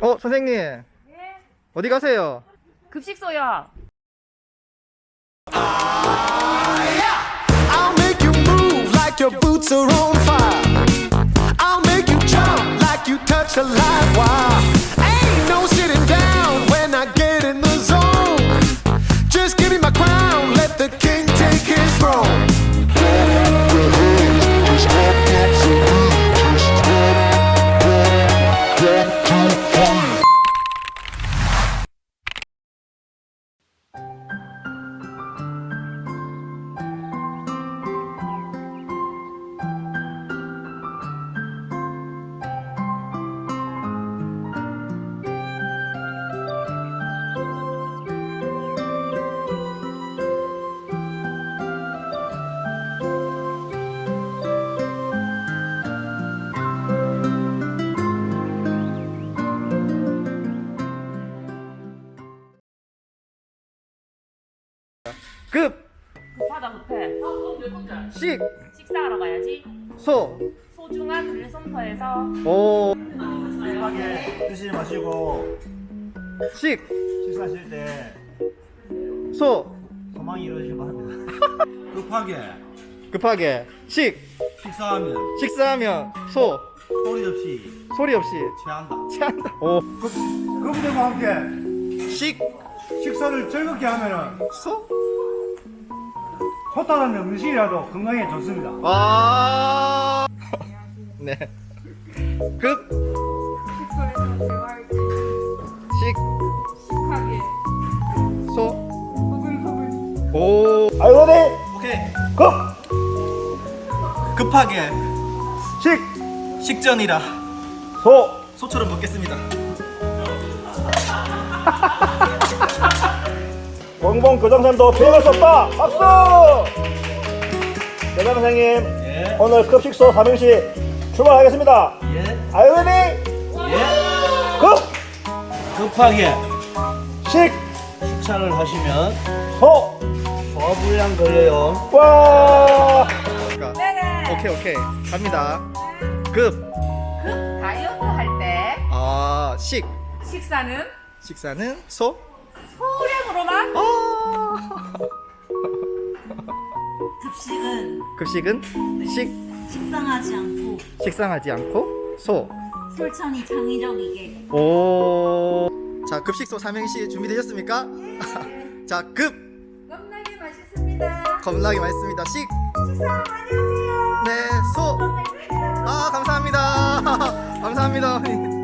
어, 선생님. 어디 가세요? 급식소요. I'll make you move like your boots are on fire. I'll make you jump like you touch a live wire. 급, 급하다 급해. 식, 식사하러 가야지. 소, 소중한 들섬터에서 오, 급하게 드시지 마시고 식, 식사하실 때 소, 소망이 이루어지길 바랍니다. 급하게. 급하게, 식, 식사하면 식사하면 소, 소리 없이 소리 없이. 취한다. 체한다. 오, 그분들과 함께 식, 식사를 즐겁게 하면은 소, 호타는 음식이라도 건강에 좋습니다. 아, 네. 급, 숙소에서 대화할 때 식, 식하게. 소, 소근소근 오, 아이고 네. 오케이. 급 급하게. 식, 식전이라. 소, 소처럼 먹겠습니다 봉봉 교장선생도 비행할 수 없다. 박수! 교장 선생님, 예 오늘 급식소 삼행시 출발하겠습니다. 예, 네. 예. 급, 급하게 식, 식사를 하시면 소, 소화불량 걸려요 와. 네. 오케이, 오케이. 갑니다. 급, 급 다이어트 할 때 아, 식, 식사는 식사는 소, 소량 으로만 아, 급식은 급식은 식, 식상하지 않고 식상하지 않고 소, 솔천히 창의적이게 오. 자, 급식소 삼행시 준비되셨습니까? 자, 급, 겁나게 맛있습니다. 겁나게 맛있습니다. 식, 식사 많이 하세요. 네, 소. 아, 감사합니다. 감사합니다.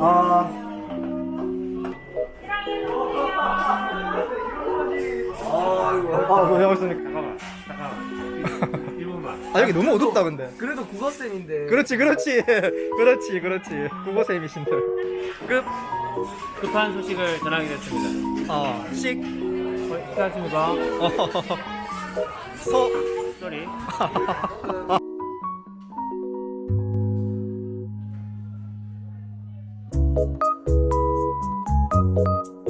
아, 아, 고생하셨습니까? 잠깐만, 잠깐만. 1분만. 아, 여기 너무 어둡다, 근데. 그래도 국어쌤인데 그렇지, 그렇지. 그렇지, 그렇지. 국어쌤이신데. 급, 급한 소식을 전하게 됐습니다. 어, 식, 어, 식사하십니까? 어, 소, 쏘리. Thank you.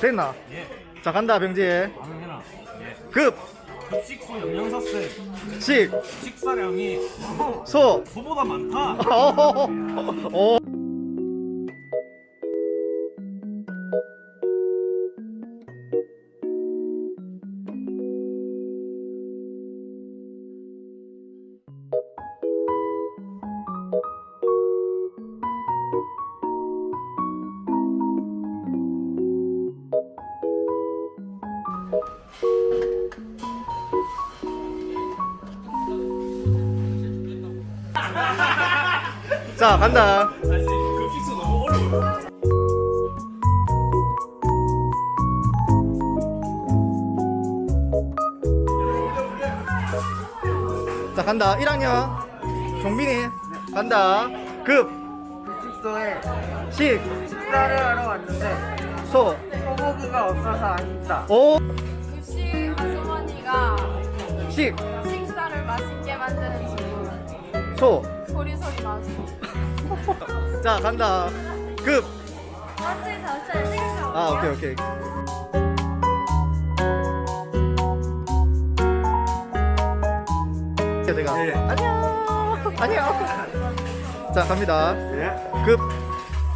됐나? 자 간다 병지. 아무나 급, 급식소 영양사세 식, 식사량이 소. 소보다 많다 어. 어. 자 간다. 급식소 너무 어려워 자 간다 1학년 종빈이 간다 급 숙소에 식, 식사를 하러 왔는데 소, 소고기가 없어서 아쉽다. 오, 급식 아주머니가 식, 식사를 맛있게 만드는 친구. 소. 소리 소리 나서. 자 간다 급. 생각. 아 오케이 오케이. 제가 예. 안녕 안녕. 자 갑니다 예. 급,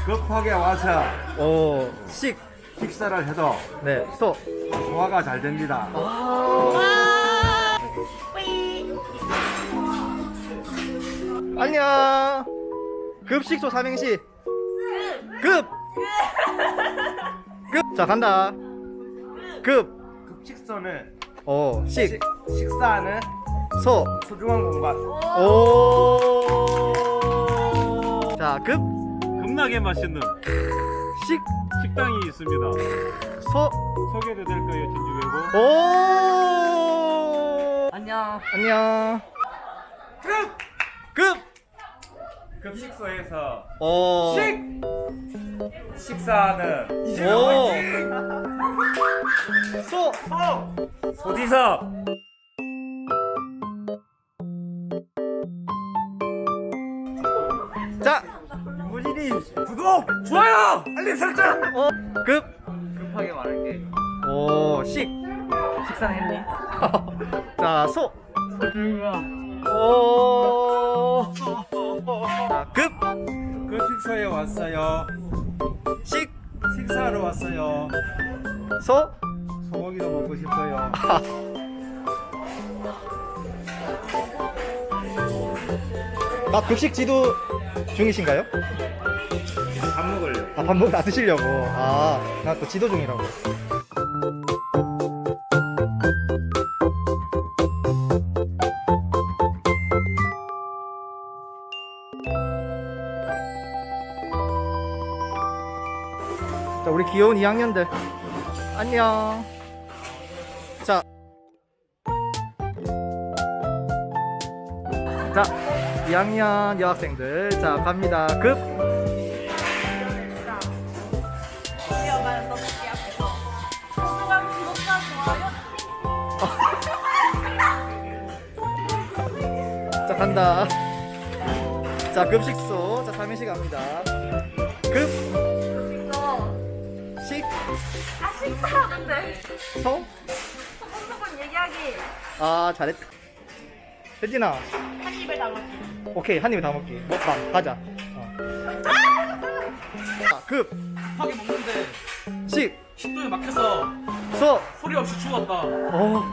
급하게 와서 오, 식, 식사를 해도 네, 소. 소화가 잘 됩니다 안녕. 급식소 삼행시. 급. 급. 자 간다. 급. 급식소는 오, 식, 식, 식사하는 소. 소중한 공간 오. 자, 급, 겁나게 맛있는 식, 식당이 있습니다. 소. 소개도 될까요, 진주배고? 오. 안녕. 안녕. 급. 급. 급식소에서 오. 식사하는 오. 소. 소디섭 자, 무진이 구독 좋아요 알림 설정 어, 급. 급하게 말할게. 오, 식. 식사는 했니? 자, 소. 오. 자, 급. 급식소에 왔어요 식. 식사하러 왔어요 소. 소고기도 먹고 싶어요 나 급식 지도 중이신가요? 밥 먹을래요 아, 밥 먹, 아, 드시려고. 아, 나 또 지도 중이라고. 자, 우리 귀여운 2학년들. 안녕. 자. 자, 2학년 여학생들. 자, 갑니다. 급. 자 간다 자 급식소 자 삼행시 갑니다 급 식사하는데. 소, 소금소금 얘기하기. 아 잘했다 혜진아 한 입에 담았기. 오케이 한 입에 다 먹기 먹방 가자 어. 자, 급, 급하게 먹는데 식, 식도에 막혀서 소, 소리 없이 죽었다 어.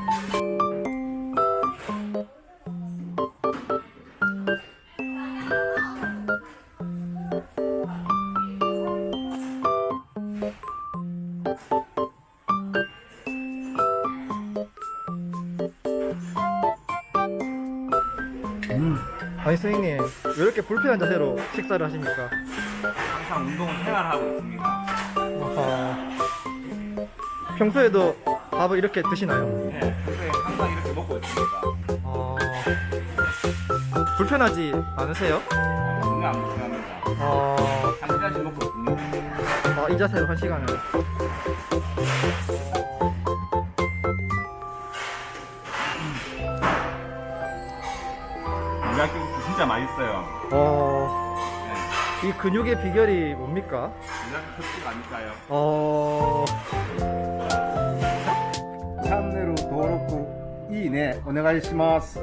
아니 선생님 왜 이렇게 불편한 자세로 식사를 하십니까? 항상 운동을 생활하고 있습니다 아하. 평소에도 밥을 이렇게 드시나요? 네 평소에 항상 이렇게 먹고 있습니다 어... 불편하지 않으세요? 전혀 안 불편합니다 어... 한 시간씩 먹고 있습니다 아, 이 자세로 한 시간을. 진짜 맛있어요 어... 네. 이 근육의 비결이 뭡니까? 이렇게 급식 아닐까요? 어, 네, チャンネル登録いいねお願いします